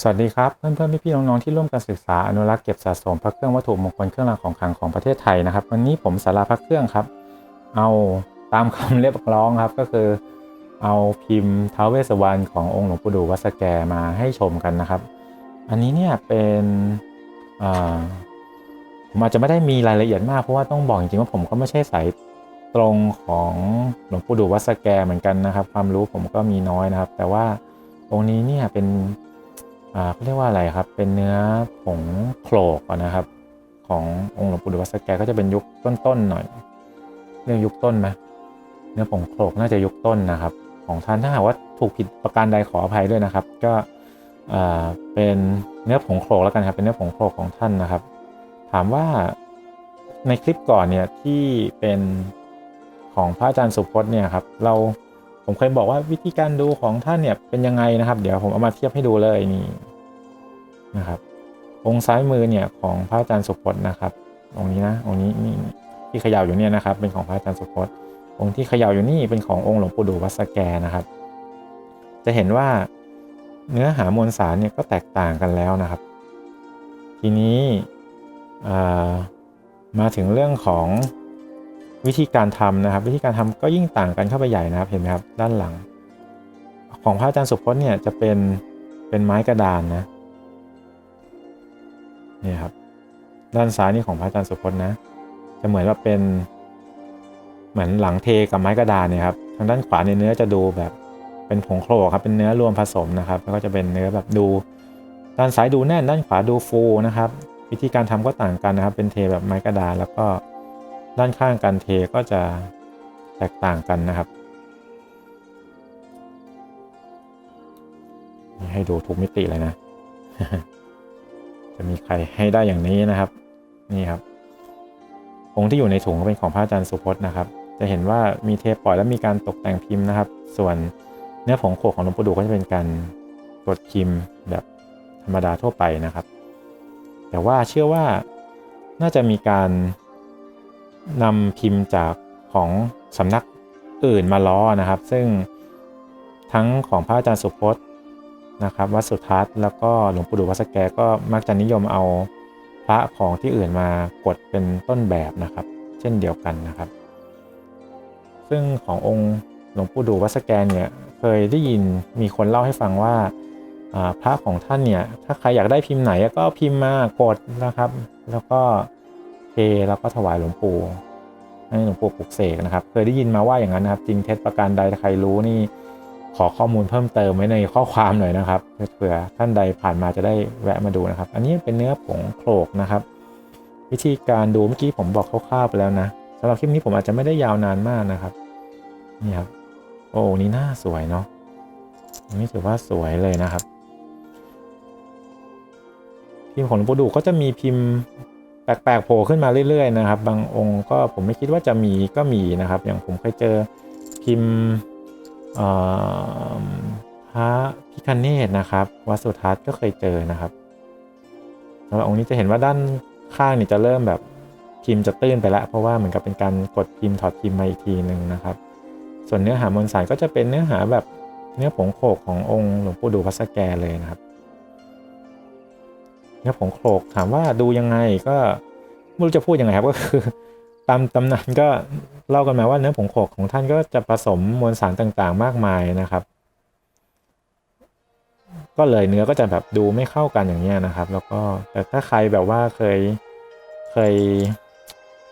สวัสดีครับเพื่อนเพื่อนพี่พี่ๆน้องๆที่ร่วมกันศึกษาอนุรักษ์เก็บสะสมพระเครื่องวัตถุมงคลเครื่องรางของขลังของประเทศไทยนะครับวันนี้ผมสาราพระเครื่องครับ เอาตามคำเรียกร้องครับก็คือเอาพิมพ์ท้าวเวสสวรรณขององค์หลวงปู่ดูวัดสแกมาให้ชมกันนะครับ อันนี้เนี่ยเป็นอาผมอาจจะไม่ได้มีรายละเอียดมากเพราะว่าต้องบอกจริงๆว่าผมก็ไม่ใช่สายตรงของหลวงปู่ดูวัดสแกเหมือนกันนะครับ ความรู้ผมก็มีน้อยนะครับ แต่ว่าองค์นี้เนี่ยเป็น เขาเรียกว่าอะไรครับ เป็นเนื้อผงโขลกนะครับ ขององค์หลวงปู่ดูวัสแกก็จะเป็นยุคต้นๆหน่อย เรียกยุคต้นไหมเนื้อผงโขลกน่าจะยุคต้นนะครับ ของท่านถ้าหากว่าถูกผิดประการใดขออภัยด้วยนะครับ ก็เป็นเนื้อผงโขลกแล้วกันครับเป็นเนื้อผงโขลกของท่านนะครับ ถามว่าในคลิปก่อนเนี่ยที่เป็นของพระอาจารย์สุพจน์เนี่ยครับเรา ผมเคยบอกว่าวิธีการดูของท่านเนี่ยเป็นยังไงนะครับ เดี๋ยวผมเอามาเทียบให้ดูเลยนี่นะครับ องค์ซ้ายมือเนี่ยของพระอาจารย์สุพจน์นะครับ องค์นี้นะองค์นี้นี่ที่เขย่าอยู่เนี่ยนะครับ เป็นของพระอาจารย์สุพจน์ องค์ที่เขย่าอยู่นี่เป็นขององค์หลวงปู่ดูวัสแกนะครับ จะเห็นว่าเนื้อหามวลสารเนี่ยก็แตกต่างกันแล้วนะครับ ทีนี้มาถึงเรื่องของ วิธีการทำนะครับ วิธีการทำก็ยิ่งต่างกันเข้าไปใหญ่นะครับเห็นไหมครับด้านหลัง ของพระอาจารย์สุพจน์เนี่ยจะเป็นเป็นไม้กระดานนะนี่ครับด้านซ้ายนี่ของพระอาจารย์สุพจน์นะ จะเหมือนว่าเป็นเหมือนหลังเทกับไม้กระดานเนี่ยครับทางด้านขวาในยเนื้อจะดูแบบเป็นผงโคลกครับเป็นเนื้อรวมผสมนะครับ แล้วก็จะเป็นเนื้อแบบดูด้านซ้ายดูแน่นด้านขวาดูฟูนะครับ วิธีการทำก็ต่างกันนะครับ เป็นเทแบบไม้กระดานแล้วก็ ด้านข้างการเทก็จะแตกต่างกันนะครับ ให้ดูทุกมิติเลยนะ จะมีใครให้ได้อย่างนี้นะครับ นี่ครับ องค์ที่อยู่ในถุงก็เป็นของพระอาจารย์สุพจน์นะครับ จะเห็นว่ามีเทปปล่อยและมีการตกแต่งพิมพ์นะครับ ส่วนเนื้อผงโขกของหลวงปู่ดูก็จะเป็นการกดพิมพ์แบบธรรมดาทั่วไปนะครับ แต่ว่าเชื่อว่าน่าจะมีการ นำพิมพ์จากของสำนักอื่นมาล้อนะครับ ซึ่งทั้งของพระอาจารย์สุพจน์นะครับวัดสุทัศน์แล้วก็หลวงปู่ดูวัดสแกก็มักจะนิยมเอาพระของที่อื่นมากดเป็นต้นแบบนะครับ เช่นเดียวกันนะครับ ซึ่งขององค์หลวงปู่ดูวัดสแกเนี่ยเคยได้ยินมีคนเล่าให้ฟังว่าพระของท่านเนี่ยถ้าใครอยากได้พิมพ์ไหนก็พิมพ์มากดนะครับ แล้วก็ เทแล้วก็ถวายหลวงปู่ให้หลวงปู่ปลุกเสกนะครับ เคยได้ยินมาว่าอย่างนั้นนะครับ จริงเท็จประการใดถ้าใครรู้นี่ขอข้อมูลเพิ่มเติมไว้ในข้อความหน่อยนะครับเผื่อท่านใดผ่านมาจะได้แวะมาดูนะครับ อันนี้เป็นเนื้อผงโขลกนะครับ วิธีการดูเมื่อกี้ผมบอกคร่าวๆไปแล้วนะสำหรับคลิปนี้ผมอาจจะไม่ได้ยาวนานมากนะครับนี่ครับโอ้นี่น่าสวยเนาะอันนี้ถือว่าสวยเลยนะครับพิมพ์ของหลวงปู่ดูก็จะมีพิมพ์ แปลกๆโผล่ขึ้นมาเรื่อยๆนะครับ บางองค์ก็ผมไม่คิดว่าจะมีก็มีนะครับ อย่างผมเคยเจอพิมพ์เอ่อพระพิคเนตนะครับวัสุทัศน์ก็เคยเจอนะครับสำหรับองค์นี้จะเห็นว่าด้านข้างนี่จะเริ่มแบบพิมพ์จะตื้นไปแล้ว เพราะว่าเหมือนกับเป็นการกดพิมพ์ถอดพิมพ์มาอีกทีหนึ่งนะครับ ส่วนเนื้อหามวลสารก็จะเป็นเนื้อหาแบบเนื้อผงโขกขององค์หลวงปู่ดูพัสแกเลยนะครับ เนื้อผงโขลกถามว่าดูยังไงก็ไม่รู้จะพูดยังไงครับก็คือ ตามตำนานก็เล่ากันมาว่าเนื้อผงโขลกของท่านก็จะผสมมวลสารต่างๆ มากมายนะครับ ก็เลยเนื้อก็จะแบบดูไม่เข้ากันอย่างเงี้ยนะครับ แล้วก็แต่ถ้าใครแบบว่าเคยเคย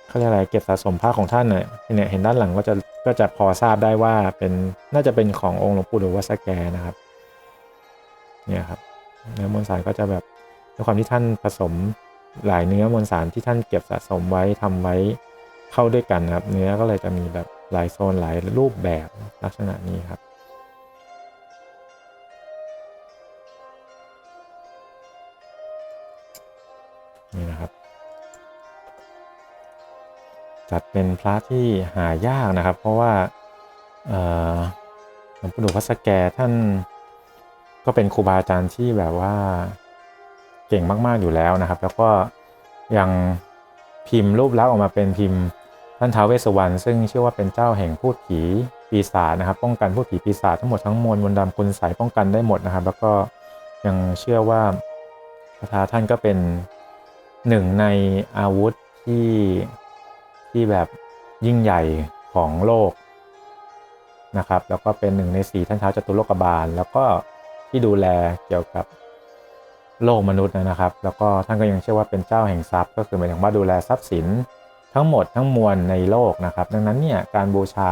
เขาเรียกอะไรเก็บสะสมผ้าของท่านเนี่ยเนี่ยเห็นด้านหลังก็จะก็จะพอทราบได้ว่าเป็นน่าจะเป็นขององค์หลวงปู่ดูวัดสแกนะครับ เนี่ยครับเนื้อมวลสารก็จะแบบ ด้วยความที่ท่านผสมหลายเนื้อมวลสารที่ท่านเก็บสะสมไว้ทำไว้เข้าด้วยกันนะครับ เนื้อก็เลยจะมีแบบหลายโซนหลายรูปแบบลักษณะนี้ครับนี่นะครับ จัดเป็นพระที่หายากนะครับ เพราะว่าหลวงปู่ดูวัดสแกท่านก็เป็นครูบาอาจารย์ที่แบบว่า เก่งมาก ๆ อยู่แล้วนะครับ แล้วก็ยังพิมพ์รูปลักษณ์ออกมาเป็นพิมพ์ท่านท้าวเวสสวรรณซึ่งเชื่อว่าเป็นเจ้าแห่งพูดผีปีศาจนะครับ ป้องกันพูดผีปีศาจทั้งหมดทั้งมวลมนต์ดำคุณใสยป้องกันได้หมดนะครับ แล้วก็ยังเชื่อว่าคาถาท่านก็เป็นหนึ่งในอาวุธที่ที่แบบยิ่งใหญ่ของโลกนะครับ แล้วก็เป็นหนึ่งในสี่ท่านเท้าจตุโลกบาล แล้วก็ที่ดูแลเกี่ยวกับ โลกมนุษย์นะครับ แล้วก็ท่านก็ยังเชื่อว่าเป็นเจ้าแห่งทรัพย์ ก็คือหมายถึงว่าดูแลทรัพย์สินทั้งหมดทั้งมวลในโลกนะครับ ดังนั้นเนี่ยการบูชา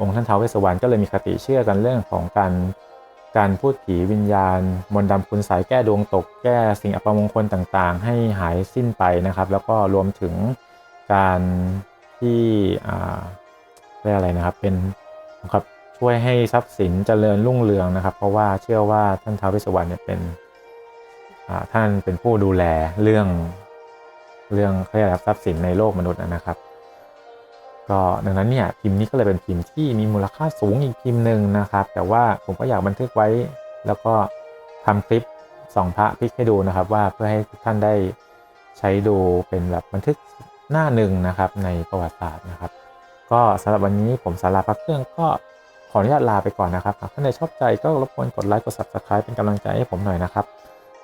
องค์ท่านเท้าวเวสวรรณก็เลยมีคติเชื่อกันเรื่องของการการพูดผีวิญญาณ มนต์ดำคุณสายแก้ดวงตกแก้สิ่งอัปมงคลต่างๆ ให้หายสิ้นไปนะครับ แล้วก็รวมถึงการที่อ่าเรียกอะไรนะครับเป็นครับช่วยให้ทรัพย์สินเจริญรุ่งเรืองนะครับ เพราะว่าเชื่อว่าท่านท้าวเวสวรรณเนี่ยเป็น ท่านเป็นผู้ดูแลเรื่องเรื่องเขาเรียกอะไรครับทรัพย์สินในโลกมนุษย์นะครับ ก็ดังนั้นเนี่ยพิมพ์นี้ก็เลยเป็นพิมพ์ที่มีมูลค่าสูงอีกพิมพ์หนึ่งนะครับ แต่ว่าผมก็อยากบันทึกไว้ แล้วก็ทำคลิปส่องพระพิกให้ดูนะครับ ว่าเพื่อให้ท่านได้ใช้ดูเป็นแบบบันทึกหน้าหนึ่งนะครับในประวัติศาสตร์นะครับ ก็สำหรับวันนี้ผมสาราพักเครื่องก็ขออนุญาตลาไปก่อนนะครับหากท่านใดชอบใจก็รบกวนกดไลค์กด subscribe เป็นกำลังใจให้ผมหน่อยนะครับ